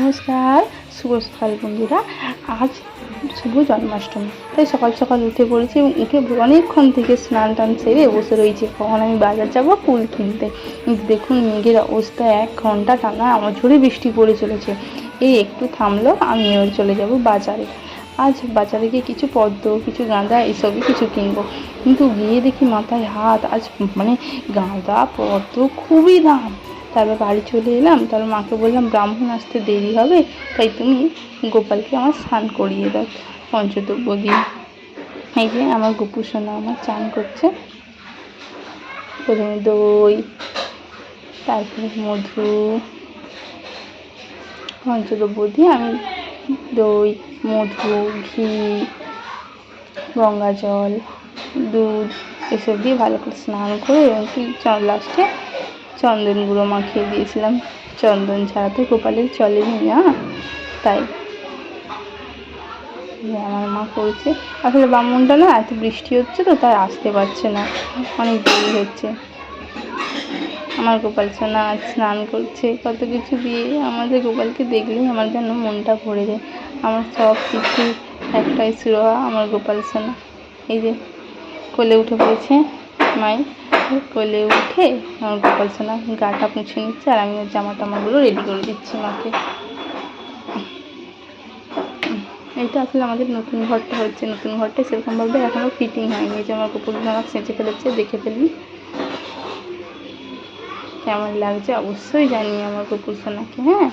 নমস্কার, শুভ সকাল বন্ধুরা। আজ শুভ জন্মাষ্টমী। তাই সকাল সকাল উঠে পড়েছি এবং উঠে অনেকক্ষণ থেকে স্নান টান সেরে বসে রয়েছে। কখন আমি বাজার যাব ফুল কিনতে। দেখুন মেঘের অবস্থা এক ঘণ্টা টানা, আমার ঝড়ে বৃষ্টি পড়ে চলেছে। এই একটু থামলো, আমি এবার চলে যাব বাজারে। আজ বাজারে গিয়ে কিছু পদ্ম, কিছু গাঁদা, এসবই কিছু কিনবো। কিন্তু গিয়ে দেখি মাথায় হাত, আজ মানে গাঁদা পদ্ম খুবই দাম। তারপর বাড়ি চলে এলাম, তারপর মাকে বললাম, ব্রাহ্মণ আসতে দেরি হবে, তাই তুমি গোপালকে আমার স্নান করিয়ে দাও, পঞ্চদ্রব্য দিয়ে। এই যে আমার গোপু সোনা আমার চান করছে। প্রথমে দই, তারপরে মধু, পঞ্চদ্রব্য দিয়ে আমি দই, মধু, ঘি, গঙ্গা জল, দুধ, এসব দিয়ে ভালো করে স্নান করে, এবং লাস্টে চন্দন গুঁড়ো মাখিয়ে দিয়েছিলাম। চন্দন ছাড়া তো গোপালের চলেনি না। তাই। আমার মা করছে। আসলে ব্রাহ্মণটা না, এত বৃষ্টি হচ্ছে তো, তাই আসতে পারছে না। অনেক দেরি হচ্ছে। আমার গোপাল সোনা আজ স্নান করছে। কত কিছু দিয়ে আমাদের গোপালকে দেখলেই আমার যেন মনটা ভরে যায়। আমার সব কিছু একটাই সুরহা আমার গোপাল সোনা। এই যে কোলে উঠে পড়েছে মায়ের। কোলে উঠে আমার গোপাল সোনা গাটা মুছে নিচ্ছে আর আমি ওর জামা টামাগুলো রেডি করে দিচ্ছি মাকে। এইটা আসলে আমাদের নতুন ঘরটা হচ্ছে, নতুন ঘরটা সেরকমভাবে এখনও ফিটিং হয়নি। যে আমার গোপাল সোনা সেঁচে ফেলেছে, দেখে ফেলি। কেমন লাগছে অবশ্যই জানি আমার গোপাল সোনাকে হ্যাঁ?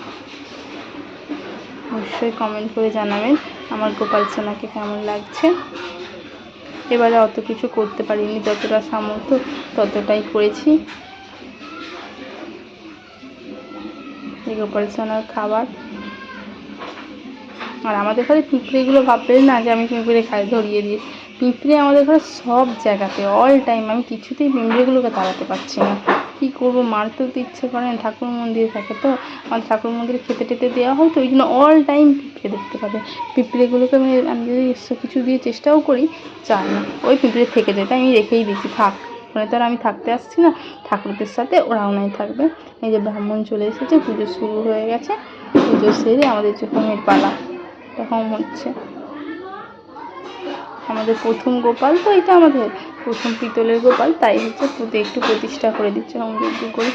অবশ্যই কমেন্ট করে জানাবেন আমার গোপাল সোনাকে কেমন লাগছে। এবারে অত কিছু করতে পারিনি, যতটা সামর্থ্য ততটাই করেছি। এই গোপাল খাবার। আর আমাদের ঘরে পিঁপড়েগুলো ভাববেন না যে আমি পিঁপড়ে খাই ধরিয়ে দিয়ে, পিঁপড়ে আমাদের ঘরে সব জায়গাতে অল টাইম আমি কিছুতেই পিঁপড়েগুলোকে তাড়াতে পারছি না। কী করব? মারতেও তো ইচ্ছে করে না, ঠাকুর মন্দিরে থাকে তো। আমার ঠাকুর মন্দিরে খেতে টেতে দেওয়া হয় তো, ওই জন্য অল টাইম পিঁপড়ে দেখতে পাবে। পিঁপড়েগুলোকে আমি আমি যদি কিছু দিয়ে চেষ্টাও করি চায় না। ওই পিঁপড়ে থেকে যায়, তাই আমি রেখেই দিচ্ছি থাক। ওখানে তো আর আমি থাকতে আসছি না, ঠাকুরদের সাথে ওরাও নাই থাকবে। এই যে ব্রাহ্মণ চলে এসেছে, পুজো শুরু হয়ে গেছে। পুজো সেরে আমাদের যে পালা। এরকম হচ্ছে। আমাদের প্রথম গোপাল, তো এটা আমাদের প্রথম পিতলের গোপাল, তাই হচ্ছে পুঁতে একটু প্রতিষ্ঠা করে দিচ্ছে আমাদের যজ্ঞ করে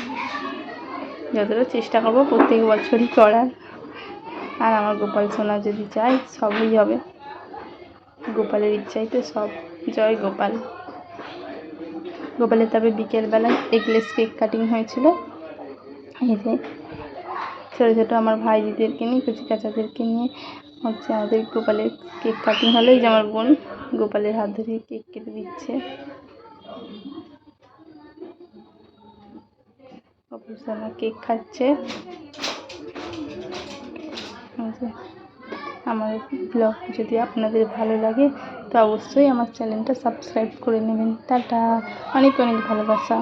যতটা চেষ্টা করব প্রত্যেক বছরই করার। আর আমার গোপাল সোনা যদি চাই সবই হবে। গোপালের ইচ্ছাই তো সব। জয় গোপাল। গোপালের তবে বিকেলবেলায় এগলেস কেক কাটিং হয়েছিল। এই যে ছোটো ছোটো আমার ভাইজিদেরকে নিয়ে, কচি কাচাদেরকে নিয়ে হচ্ছে আমাদের গোপালের কেক কাটিং হলো। এই যে আমার বোন গোপালের হাত ধরে কেক কেটে দিচ্ছে। কেক খাচ্ছে। আমার ব্লগ যদি আপনাদের ভালো লাগে, তো অবশ্যই আমার চ্যানেলটা সাবস্ক্রাইব করে নেবেন। টাটা। অনেক অনেক ভালোবাসা।